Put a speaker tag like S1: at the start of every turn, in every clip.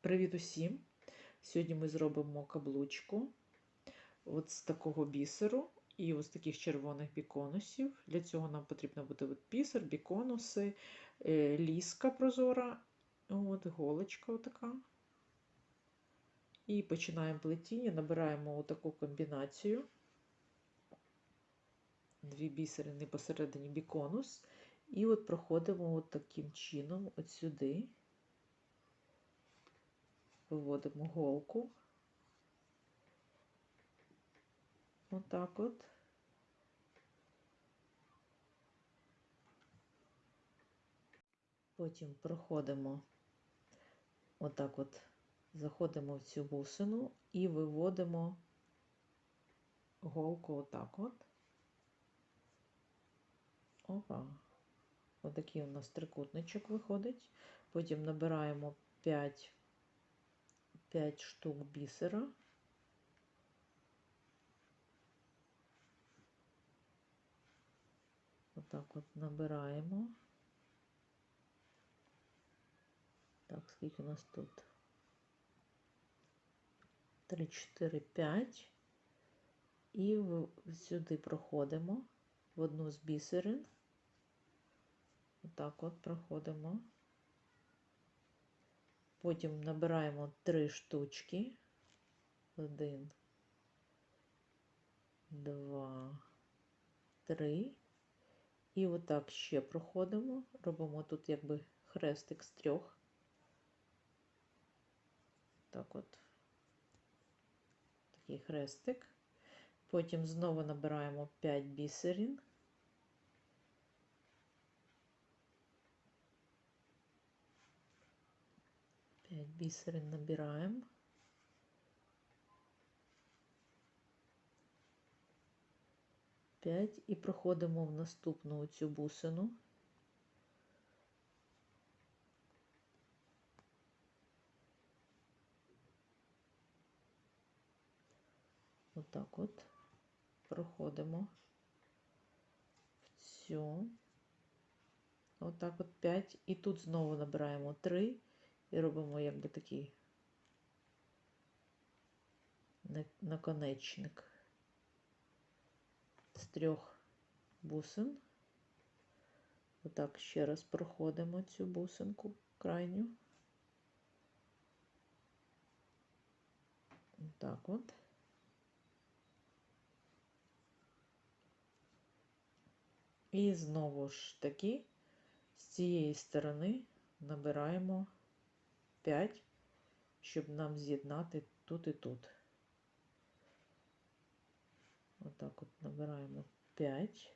S1: Привіт усім! Сьогодні ми зробимо каблучку от з такого бісеру і ось таких червоних біконусів. Для цього нам потрібно буде от бісер, біконуси, е, ліска прозора, от, голочка отака. І починаємо плетіння, набираємо таку комбінацію. Дві бісерини посередині біконус. І от проходимо от таким чином от сюди виводимо голку. Отак от. Потім проходимо отак от, заходимо в цю бусину і виводимо голку отак от. Опа. Отакий у нас трикутничок виходить. Потім набираємо 5 5 штук бісера. Отак от набираємо. Так, скільки у нас тут? 3, 4, 5. І сюди проходимо в одну з бісерин. Отак от проходимо. Потім набираємо три штучки. Один, два, три. І отак ще проходимо. Робимо тут якби хрестик з трьох. Так от. Такий хрестик. Потім знову набираємо 5 бісерин. 5 бісерин набираємо. П'ять і проходимо в наступну цю бусину. Отак от проходимо в цю. Отак от 5. І тут знову набираємо 3 і робимо якби такий наконечник з трьох бусин. Отак ще раз проходимо цю бусинку крайню. Так от. І знову ж таки з цієї сторони набираємо 5, щоб нам з'єднати тут і тут. Отак от набираємо 5.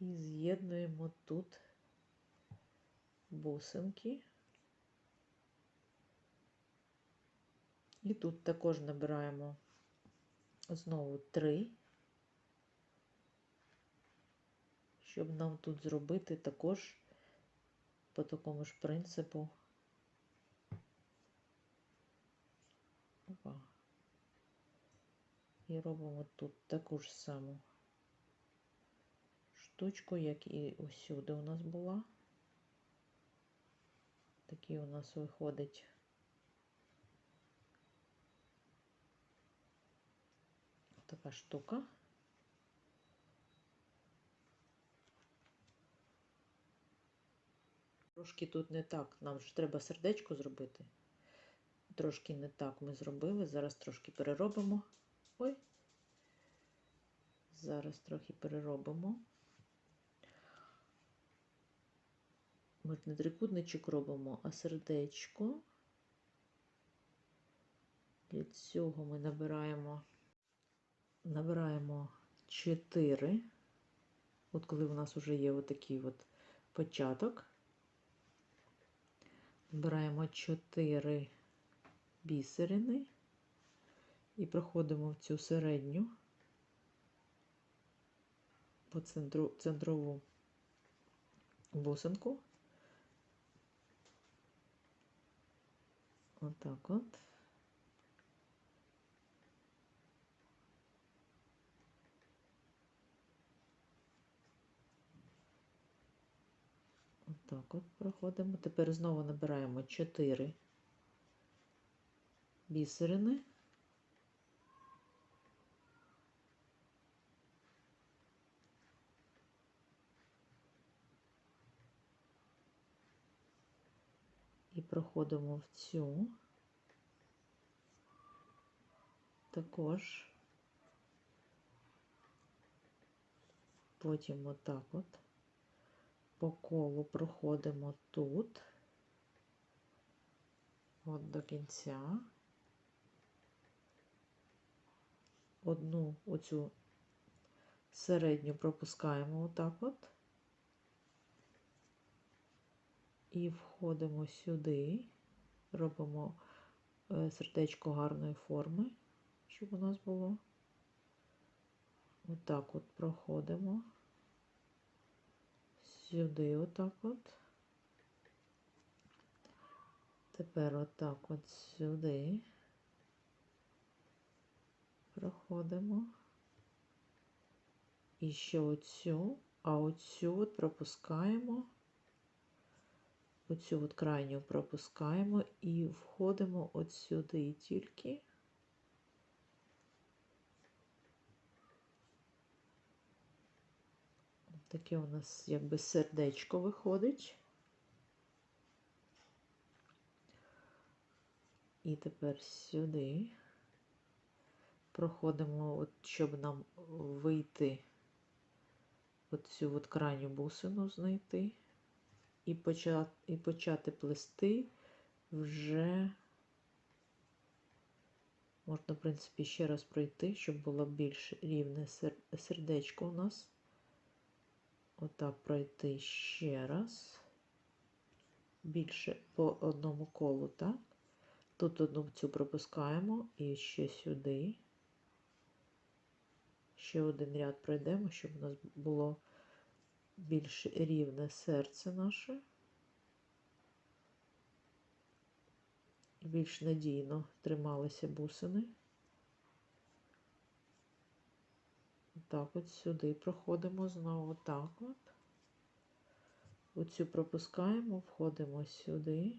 S1: І з'єднуємо тут бусинки. І тут також набираємо знову 3, щоб нам тут зробити також по такому ж принципу. Опа. І робимо тут таку ж саму штучку, як і усюди у нас була. Такий у нас виходить така штука. Трошки тут не так, нам ж треба сердечко зробити. Трошки не так ми зробили. Зараз трошки переробимо. Ой, зараз трохи переробимо. Ми не трикутничок робимо, а сердечко. Для цього ми набираємо набираємо 4, от коли у нас вже є отакий от початок, набираємо 4 бісерини і проходимо в цю середню по центру, центрову бусинку. Отак от. Отак от проходимо. Тепер знову набираємо 4 бісерини. І проходимо в цю. Також. Потім отак от по колу проходимо тут, от до кінця. Одну оцю середню пропускаємо отак от. І входимо сюди, робимо е, сердечко гарної форми, щоб у нас було. Отак от проходимо сюди, отак от. Тепер отак от сюди проходимо. І ще оцю, а оцю от пропускаємо. Оцю от крайню пропускаємо і входимо от сюди тільки. Таке у нас якби сердечко виходить. І тепер сюди проходимо, от, щоб нам вийти оцю от крайню бусину знайти і почати, і почати плести вже можна, в принципі, ще раз пройти, щоб було більш рівне сердечко у нас. Отак пройти ще раз. Більше по одному колу, так? Тут одну цю пропускаємо і ще сюди. Ще один ряд пройдемо, щоб у нас було більш рівне серце наше. Більш надійно трималися бусини. Так, от сюди проходимо знову так от. Оцю пропускаємо, входимо сюди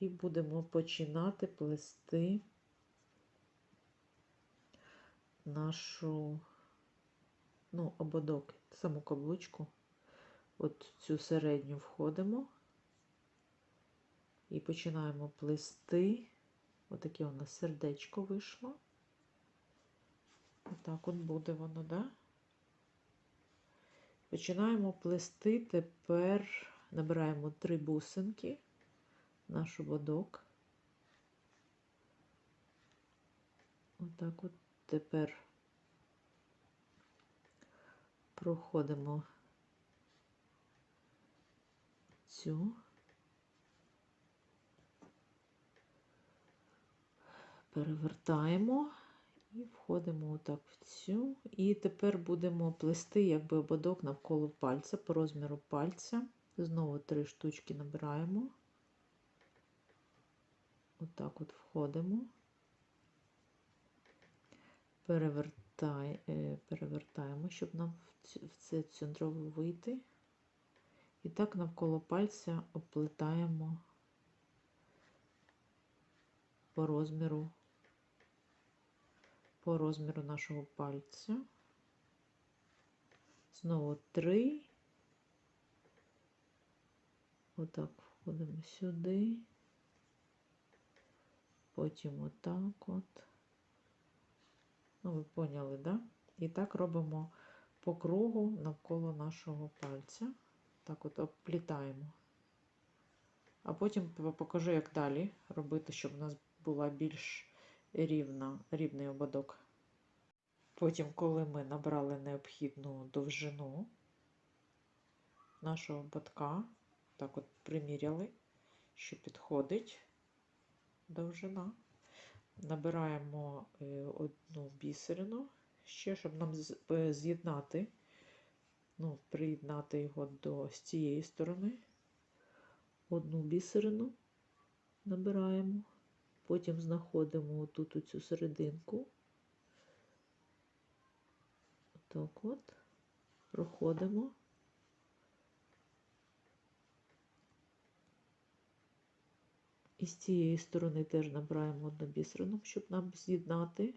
S1: і будемо починати плести нашу, ну, ободок, саму каблучку. От цю середню входимо і починаємо плести. Отаке у нас сердечко вийшло. Отак от буде воно, да? Починаємо плести, тепер набираємо три бусинки, наш ободок. Отак от тепер проходимо цю, перевертаємо. І входимо отак в цю. І тепер будемо плести якби ободок навколо пальця по розміру пальця. Знову три штучки набираємо. Отак от входимо, Перевертай, е, перевертаємо, щоб нам в це центрове вийти. І так навколо пальця оплетаємо по розміру по розміру нашого пальця. Знову три. Отак входимо сюди, потім отак от. Ну, ви поняли, да? І так робимо по кругу навколо нашого пальця. Так от оплітаємо. А потім покажу, як далі робити, щоб у нас була більш рівна, рівний ободок. Потім, коли ми набрали необхідну довжину нашого ободка, так от приміряли, що підходить довжина, набираємо е, одну бісерину ще, щоб нам е, з'єднати, ну, приєднати його до з цієї сторони. Одну бісерину набираємо. Потім знаходимо отут цю серединку. Так от, проходимо. І з цієї сторони теж набираємо однобісерном, щоб нам з'єднати.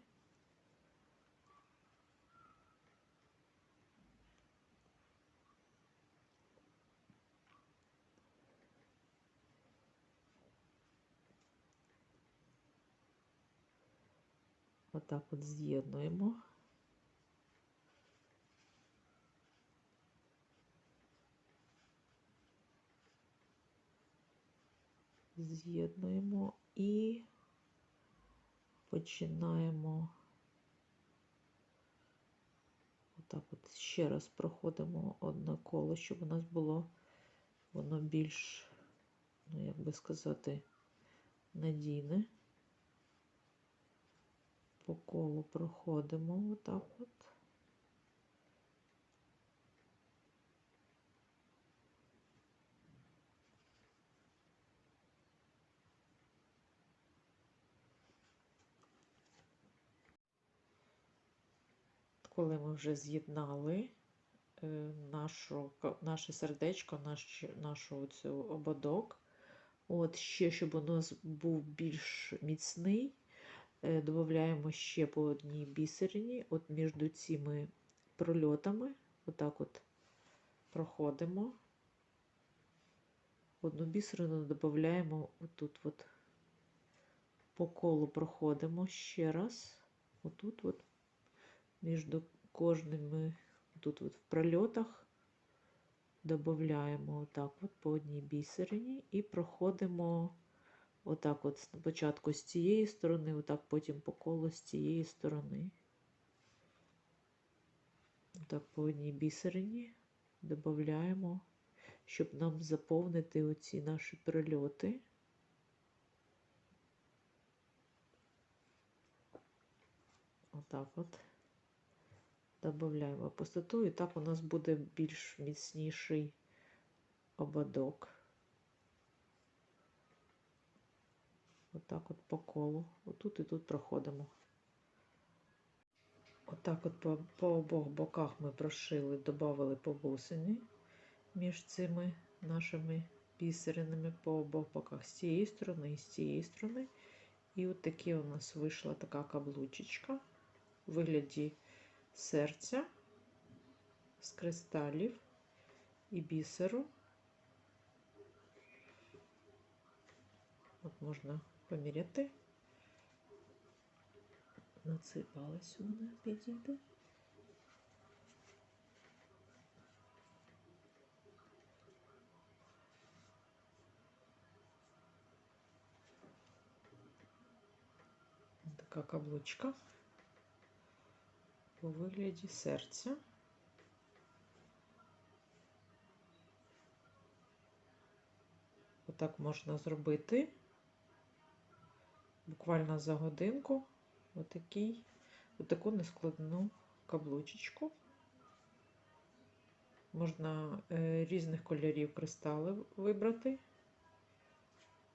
S1: Отак от з'єднуємо. З'єднуємо і починаємо отак от ще раз проходимо одне коло, щоб у нас було воно більш, ну як би сказати, надійне. По колу проходимо отак от. Коли ми вже з'єднали е, нашу, наше сердечко, наш, нашу цю ободок, от ще, щоб у нас був більш міцний, додаємо ще по одній бісерині, от між цими прольотами, отак от проходимо. Одну бісерину додаємо отут от по колу проходимо ще раз. Отут от між кожними тут от в прольотах додаємо отак от по одній бісерині і проходимо отак от спочатку з цієї сторони, отак потім по колу з цієї сторони. Отак по одній бісерині додаємо, щоб нам заповнити оці наші прильоти. Отак от додаємо пустоту, і так у нас буде більш міцніший ободок. Отак от по колу. Отут і тут проходимо. Отак от по, по обох боках ми прошили, додали по бусині між цими нашими бісеринами по обох боках з цієї сторони і з цієї сторони. І от такі у нас вийшла така каблучечка у вигляді серця з кристалів і бісеру. От можна поміряти. На цей палець у мене підійде. Така каблучка у вигляді серця. Отак можна зробити Буквально за годинку отакий, отаку нескладну каблучечку. Можна е, різних кольорів кристали вибрати,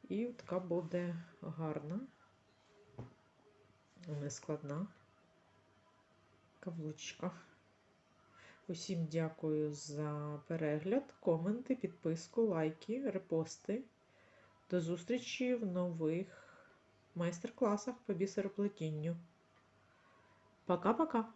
S1: і така буде гарна, нескладна каблучка. Усім дякую за перегляд, коменти, підписку, лайки, репости. До зустрічі в нових майстер-класах по бисероплетению. Пока-пока!